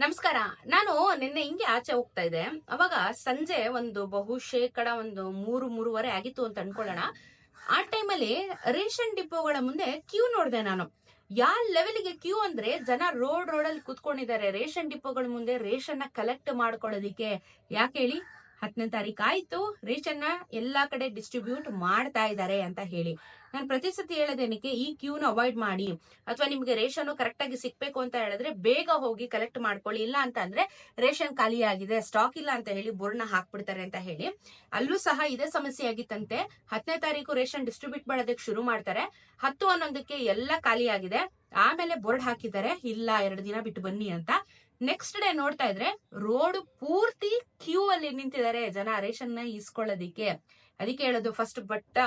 ನಮಸ್ಕಾರ. ನಾನು ನಿನ್ನೆ ಹಿಂಗೆ ಆಚೆ ಹೋಗ್ತಾ ಇದ್ದೆ. ಅವಾಗ ಸಂಜೆ ಒಂದು ಬಹುಶೇಕಡ ಒಂದು ಮೂರು, ಮೂರುವರೆ ಆಗಿತ್ತು ಅಂತ ಅನ್ಕೊಳ್ಳೋಣ. ಆ ಟೈಮಲ್ಲಿ ರೇಷನ್ ಡಿಪೋಗಳ ಮುಂದೆ ಕ್ಯೂ ನೋಡಿದೆ ನಾನು. ಯಾವ ಲೆವೆಲ್ಗೆ ಕ್ಯೂ ಅಂದ್ರೆ ಜನ ರೋಡ್, ರೋಡಲ್ಲಿ ಕುತ್ಕೊಂಡಿದ್ದಾರೆ. ರೇಷನ್ ಡಿಪೋಗಳ ಮುಂದೆ ರೇಷನ್ನ ಕಲೆಕ್ಟ್ ಮಾಡ್ಕೊಳ್ಳೋದಿಕ್ಕೆ. ಯಾಕೆ ಹೇಳಿ? ಹತ್ತನೇ ತಾರೀಕು ಆಯ್ತು. ರೇಷನ್ ಎಲ್ಲಾ ಕಡೆ ಡಿಸ್ಟ್ರಿಬ್ಯೂಟ್ ಮಾಡ್ತಾ ಇದ್ದಾರೆ ಅಂತ ಹೇಳಿ. ನಾನು ಪ್ರತಿ ಸತಿ ಹೇಳೋದೇನಕ್ಕೆ ಈ ಕ್ಯೂನ ಅವಾಯ್ಡ್ ಮಾಡಿ ಅಥವಾ ನಿಮ್ಗೆ ರೇಷನ್ ಕರೆಕ್ಟ್ ಆಗಿ ಸಿಕ್ಬೇಕು ಅಂತ ಹೇಳಿದ್ರೆ ಬೇಗ ಹೋಗಿ ಕಲೆಕ್ಟ್ ಮಾಡ್ಕೊಳ್ಳಿ. ಇಲ್ಲ ಅಂತ ಅಂದ್ರೆ ರೇಷನ್ ಖಾಲಿ ಆಗಿದೆ ಸ್ಟಾಕ್ ಇಲ್ಲ ಅಂತ ಹೇಳಿ ಬೋರ್ಡ್ನ ಹಾಕ್ಬಿಡ್ತಾರೆ ಅಂತ ಹೇಳಿ. ಅಲ್ಲೂ ಸಹ ಇದೇ ಸಮಸ್ಯೆ ಆಗಿತ್ತಂತೆ. ಹತ್ತನೇ ತಾರೀಕು ರೇಷನ್ ಡಿಸ್ಟ್ರಿಬ್ಯೂಟ್ ಮಾಡೋದಕ್ಕೆ ಶುರು ಮಾಡ್ತಾರೆ. ಹತ್ತು ಹನ್ನೊಂದಕ್ಕೆ ಎಲ್ಲ ಖಾಲಿ ಆಗಿದೆ. ಆಮೇಲೆ ಬೋರ್ಡ್ ಹಾಕಿದ್ದಾರೆ. ಇಲ್ಲ, ಎರಡು ದಿನ ಬಿಟ್ಟು ಬನ್ನಿ ಅಂತ. ನೆಕ್ಸ್ಟ್ ಡೇ ನೋಡ್ತಾ ಇದ್ರೆ ರೋಡ್ ಪೂರ್ತಿ ಕ್ಯೂ ಅಲ್ಲಿ ನಿಂತಿದ್ದಾರೆ ಜನ ರೇಷನ್ನ ಇಸ್ಕೊಳ್ಳೋದಿಕ್ಕೆ ಅದಕ್ಕೆ ಹೇಳೋದು ಫಸ್ಟ್ ಬಟ್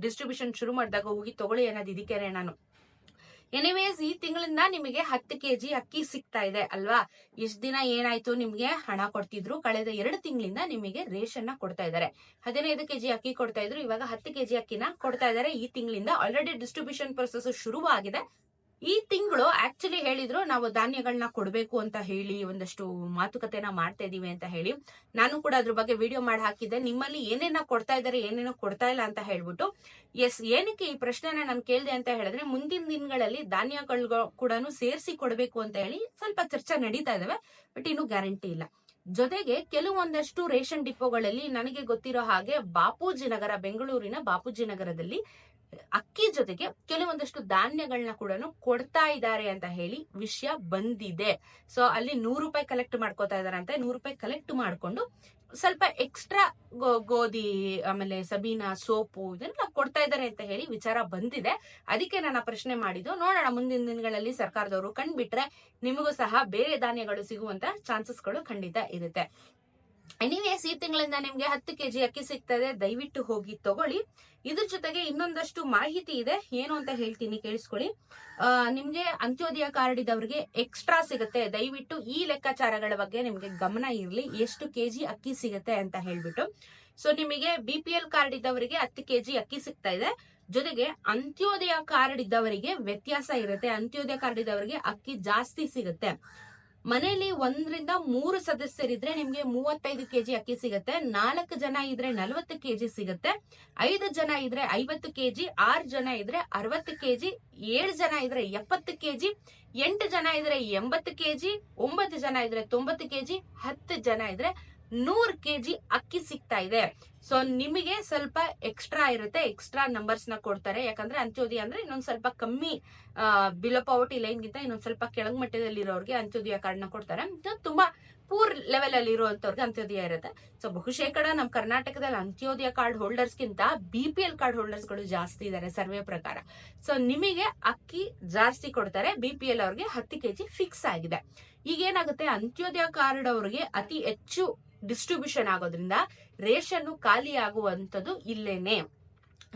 ಡಿಸ್ಟ್ರಿಬ್ಯೂಷನ್ ಶುರು ಮಾಡಿದಾಗ ಹೋಗಿ ತಗೊಳ್ಳಿ ಅನ್ನೋದು ಇದಕ್ಕೆ ನಾನು. ಎನಿವೇಸ್ ಈ ತಿಂಗಳಿಂದ ನಿಮಗೆ ಹತ್ತು ಕೆಜಿ ಅಕ್ಕಿ ಸಿಗ್ತಾ ಇದೆ ಅಲ್ವಾ? ಇಷ್ಟ ದಿನ ಏನಾಯ್ತು ನಿಮ್ಗೆ ಹಣ ಕೊಡ್ತಿದ್ರು? ಕಳೆದ ಎರಡು ತಿಂಗಳಿಂದ ನಿಮಗೆ ರೇಷನ್ನ ಕೊಡ್ತಾ ಇದ್ದಾರೆ. ಹದಿನೈದು ಕೆಜಿ ಅಕ್ಕಿ ಕೊಡ್ತಾ ಇದ್ರು, ಇವಾಗ ಹತ್ತು ಕೆಜಿ ಅಕ್ಕಿನ ಕೊಡ್ತಾ ಇದಾರೆ ಈ ತಿಂಗಳಿಂದ ಆಲ್ರೆಡಿ ಡಿಸ್ಟ್ರಿಬ್ಯೂಷನ್ ಪ್ರೊಸೆಸ್ ಶುರುವಾಗಿದೆ. ಈ ತಿಂಗಳು ಆಕ್ಚುಲಿ ಹೇಳಿದ್ರು ನಾವು ಧಾನ್ಯಗಳನ್ನ ಕೊಡಬೇಕು ಅಂತ ಹೇಳಿ ಒಂದಷ್ಟು ಮಾತುಕತೆನ ಮಾಡ್ತಾ ಇದೀವಿ ಅಂತ ಹೇಳಿ. ನಾನು ಕೂಡ ಅದ್ರ ಬಗ್ಗೆ ವಿಡಿಯೋ ಮಾಡಿ ಹಾಕಿದ್ದೆ. ನಿಮ್ಮಲ್ಲಿ ಏನೇನ ಕೊಡ್ತಾ ಇದ್ದಾರೆ, ಏನೇನೋ ಕೊಡ್ತಾ ಇಲ್ಲ ಅಂತ ಹೇಳ್ಬಿಟ್ಟು. ಎಸ್ ಏನಕ್ಕೆ ಈ ಪ್ರಶ್ನೆನ ನಾನು ಕೇಳಿದೆ ಅಂತ ಹೇಳಿದ್ರೆ, ಮುಂದಿನ ದಿನಗಳಲ್ಲಿ ಧಾನ್ಯಗಳು ಕೂಡ ಸೇರಿಸಿ ಕೊಡಬೇಕು ಅಂತ ಹೇಳಿ ಸ್ವಲ್ಪ ಚರ್ಚೆ ನಡೀತಾ ಇದಾವೆ ಬಟ್ ಇನ್ನು ಗ್ಯಾರಂಟಿ ಇಲ್ಲ. ಜೊತೆಗೆ ಕೆಲವೊಂದಷ್ಟು ರೇಷನ್ ಡಿಪೋಗಳಲ್ಲಿ ನನಗೆ ಗೊತ್ತಿರೋ ಹಾಗೆ ಬಾಪೂಜಿ ನಗರ, ಬೆಂಗಳೂರಿನ ಬಾಪೂಜಿ ನಗರದಲ್ಲಿ ಅಕ್ಕಿ ಜೊತೆಗೆ ಕೆಲವೊಂದಷ್ಟು ಧಾನ್ಯಗಳನ್ನ ಕೂಡ ಕೊಡ್ತಾ ಇದ್ದಾರೆ ಅಂತ ಹೇಳಿ ವಿಷಯ ಬಂದಿದೆ. ಸೊ ಅಲ್ಲಿ ನೂರು ರೂಪಾಯಿ ಕಲೆಕ್ಟ್ ಮಾಡ್ಕೋತಾ ಇದಾರೆ ಅಂತ ನೂರು ರೂಪಾಯಿ ಕಲೆಕ್ಟ್ ಮಾಡ್ಕೊಂಡು ಸ್ವಲ್ಪ ಎಕ್ಸ್ಟ್ರಾ ಗೋಧಿ, ಆಮೇಲೆ ಸಬೀನಾ ಸೋಪು ಇದನ್ನ ಕೊಡ್ತಾ ಇದ್ದಾರೆ ಅಂತ ಹೇಳಿ ವಿಚಾರ ಬಂದಿದೆ. ಅದಕ್ಕೆ ನಾನು ಪ್ರಶ್ನೆ ಮಾಡಿದ್ದು, ನೋಡೋಣ ಮುಂದಿನ ದಿನಗಳಲ್ಲಿ ಸರ್ಕಾರದವರು ಕಂಡ್ಬಿಟ್ರೆ ನಿಮಗೂ ಸಹ ಬೇರೆ ಧಾನ್ಯಗಳು ಸಿಗುವಂತ ಚಾನ್ಸಸ್ಗಳು ಖಂಡಿತ ಇರುತ್ತೆ. ಎನಿವೇಸ್ ಈ ತಿಂಗಳಿಂದ ನಿಮ್ಗೆ ಹತ್ತು ಕೆಜಿ ಅಕ್ಕಿ ಸಿಗ್ತದೆ. ದಯವಿಟ್ಟು ಹೋಗಿ ತಗೊಳ್ಳಿ. ಇದ್ರ ಜೊತೆಗೆ ಇನ್ನೊಂದಷ್ಟು ಮಾಹಿತಿ ಇದೆ. ಏನು ಅಂತ ಹೇಳ್ತೀನಿ ಕೇಳಿಸ್ಕೊಳ್ಳಿ. ನಿಮ್ಗೆ ಅಂತ್ಯೋದಯ ಕಾರ್ಡ್ ಇದ್ದವ್ರಿಗೆ ಎಕ್ಸ್ಟ್ರಾ ಸಿಗುತ್ತೆ. ದಯವಿಟ್ಟು ಈ ಲೆಕ್ಕಾಚಾರಗಳ ಬಗ್ಗೆ ನಿಮ್ಗೆ ಗಮನ ಇರಲಿ. ಎಷ್ಟು ಕೆಜಿ ಅಕ್ಕಿ ಸಿಗುತ್ತೆ ಅಂತ ಹೇಳ್ಬಿಟ್ಟು. ಸೊ ನಿಮಗೆ ಬಿ ಪಿ ಎಲ್ ಕಾರ್ಡ್ ಇದ್ದವರಿಗೆ ಹತ್ತು ಕೆಜಿ ಅಕ್ಕಿ ಸಿಗ್ತಾ ಇದೆ. ಜೊತೆಗೆ ಅಂತ್ಯೋದಯ ಕಾರ್ಡ್ ಇದ್ದವರಿಗೆ ವ್ಯತ್ಯಾಸ ಇರುತ್ತೆ. ಅಂತ್ಯೋದಯ ಕಾರ್ಡ್ ಇದ್ದವರಿಗೆ ಅಕ್ಕಿ ಜಾಸ್ತಿ ಸಿಗುತ್ತೆ. ಮನೆಯಲ್ಲಿ ಒಂದರಿಂದ ಮೂರು ಸದಸ್ಯರಿದ್ರೆ ನಿಮ್ಗೆ ಮೂವತ್ತೈದು ಕೆಜಿ ಅಕ್ಕಿ ಸಿಗುತ್ತೆ, ನಾಲ್ಕು ಜನ ಇದ್ರೆ ನಲವತ್ತು ಕೆಜಿ ಸಿಗುತ್ತೆ, ಐದು ಜನ ಇದ್ರೆ ಐವತ್ತು ಕೆಜಿ, ಆರು ಜನ ಇದ್ರೆ ಅರವತ್ತು ಕೆಜಿ, ಏಳು ಜನ ಇದ್ರೆ ಎಪ್ಪತ್ತು ಕೆಜಿ, ಎಂಟು ಜನ ಇದ್ರೆ ಎಂಬತ್ತು ಕೆಜಿ, ಒಂಬತ್ತು ಜನ ಇದ್ರೆ ತೊಂಬತ್ತು ಕೆಜಿ, ಹತ್ತು ಜನ ಇದ್ರೆ ನೂರ್ ಕೆಜಿ ಅಕ್ಕಿ ಸಿಗ್ತಾ ಇದೆ. ಸೊ ನಿಮಗೆ ಸ್ವಲ್ಪ ಎಕ್ಸ್ಟ್ರಾ ಇರುತ್ತೆ ಎಕ್ಸ್ಟ್ರಾ ನಂಬರ್ಸ್ನ ಕೊಡ್ತಾರೆ. ಯಾಕಂದ್ರೆ ಅಂತ್ಯೋದಯ ಅಂದ್ರೆ ಇನ್ನೊಂದ್ ಸ್ವಲ್ಪ ಕಮ್ಮಿ ಬಿಲೋ ಪಾವರ್ಟಿ ಲೈನ್ ಗಿಂತ ಇನ್ನೊಂದ್ ಸ್ವಲ್ಪ ಕೆಳಗ್ ಮಟ್ಟದಲ್ಲಿ ಇರೋರಿಗೆ ಅಂತ್ಯೋದಯ ಕಾರ್ಡ್ನ ಕೊಡ್ತಾರೆ. ತುಂಬಾ ಪೂರ್ ಲೆವೆಲ್ ಅಲ್ಲಿ ಇರುವಂತವ್ರಿಗೆ ಅಂತ್ಯೋದಯ ಇರುತ್ತೆ. ಸೊ ಬಹುಶೇಕಡ ನಮ್ಮ ಕರ್ನಾಟಕದಲ್ಲಿ ಅಂತ್ಯೋದಯ ಕಾರ್ಡ್ ಹೋಲ್ಡರ್ಸ್ ಗಿಂತ ಬಿ ಪಿ ಎಲ್ ಕಾರ್ಡ್ ಹೋಲ್ಡರ್ಸ್ಗಳು ಜಾಸ್ತಿ ಇದ್ದಾರೆ ಸರ್ವೆ ಪ್ರಕಾರ. ಸೊ ನಿಮಗೆ ಅಕ್ಕಿ ಜಾಸ್ತಿ ಕೊಡ್ತಾರೆ ಬಿ ಪಿ ಎಲ್ ಅವ್ರಿಗೆ ಹತ್ತು ಕೆಜಿ ಫಿಕ್ಸ್ ಆಗಿದೆ. ಈಗ ಏನಾಗುತ್ತೆ ಅಂತ್ಯೋದಯ ಕಾರ್ಡ್ ಅವ್ರಿಗೆ ಅತಿ ಹೆಚ್ಚು ಡಿಸ್ಟ್ರಿಬ್ಯೂಷನ್ ಆಗೋದ್ರಿಂದ ರೇಷನ್ ಖಾಲಿ ಆಗುವಂತದ್ದು ಇಲ್ಲೇನೆ.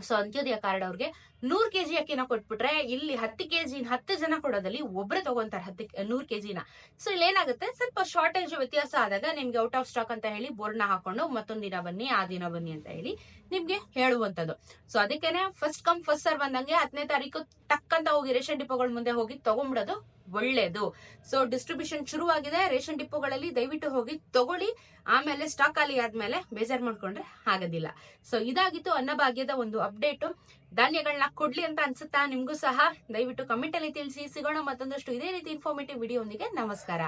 ಸೊ ಅಂತ್ಯೋದಯ ಕಾರ್ಡ್ ಅವ್ರಿಗೆ ನೂರ್ ಕೆಜಿ ಅಕ್ಕಿನ ಕೊಟ್ಬಿಟ್ರೆ ಇಲ್ಲಿ ಹತ್ತು ಕೆಜಿ, ಹತ್ತು ಜನ ಕೊಡೋದಲ್ಲಿ ಒಬ್ಬರೇ ತಗೊಂತಾರೆ ಹತ್ತು ನೂರ್ ಕೆಜಿನ. ಸೊ ಇಲ್ಲಿ ಏನಾಗುತ್ತೆ ಸ್ವಲ್ಪ ಶಾರ್ಟೇಜ್ ವ್ಯತ್ಯಾಸ ಆದಾಗ ನಿಮ್ಗೆ ಔಟ್ ಆಫ್ ಸ್ಟಾಕ್ ಅಂತ ಹೇಳಿ ಬೋರ್ಡ್ನ ಹಾಕೊಂಡು ಮತ್ತೊಂದ್ ದಿನ ಬನ್ನಿ, ಆ ದಿನ ಬನ್ನಿ ಅಂತ ಹೇಳಿ ನಿಮ್ಗೆ ಹೇಳುವಂತದ್ದು ಸೊ ಅದಕ್ಕೇನೆ ಫಸ್ಟ್ ಕಮ್ ಫಸ್ಟ್ ಸರ್ ಬಂದಂಗೆ ಹತ್ತನೇ ತಾರೀಕು ತಕ್ಕಂತ ಹೋಗಿ ರೇಷನ್ ಡಿಪೋಗಳ ಮುಂದೆ ಹೋಗಿ ತಗೊಂಡ್ಬಿಡೋದು ಒಳ್ಳೇದು. ಸೊ ಡಿಸ್ಟ್ರಿಬ್ಯೂಷನ್ ಶುರುವಾಗಿದೆ. ರೇಷನ್ ಡಿಪ್ಪೋಗಳಲ್ಲಿ ದಯವಿಟ್ಟು ಹೋಗಿ ತಗೊಳ್ಳಿ. ಆಮೇಲೆ ಸ್ಟಾಕ್ ಖಾಲಿ ಆದ್ಮೇಲೆ ಬೇಜಾರ್ ಮಾಡ್ಕೊಂಡ್ರೆ ಆಗೋದಿಲ್ಲ. ಸೊ ಇದಾಗಿತ್ತು ಅನ್ನಭಾಗ್ಯದ ಒಂದು ಅಪ್ಡೇಟ್ ಧಾನ್ಯಗಳನ್ನ ಕೊಡ್ಲಿ ಅಂತ ಅನ್ಸುತ್ತಾ? ನಿಮ್ಗೂ ಸಹ ದಯವಿಟ್ಟು ಕಮೆಂಟ್ ಅಲ್ಲಿ ತಿಳಿಸಿ. ಸಿಗೋಣ ಮತ್ತೊಂದಷ್ಟು ಇದೇ ರೀತಿ ಇನ್ಫಾರ್ಮೇಟಿವ್ ವಿಡಿಯೋ ಒಂದಿಗೆ ನಮಸ್ಕಾರ.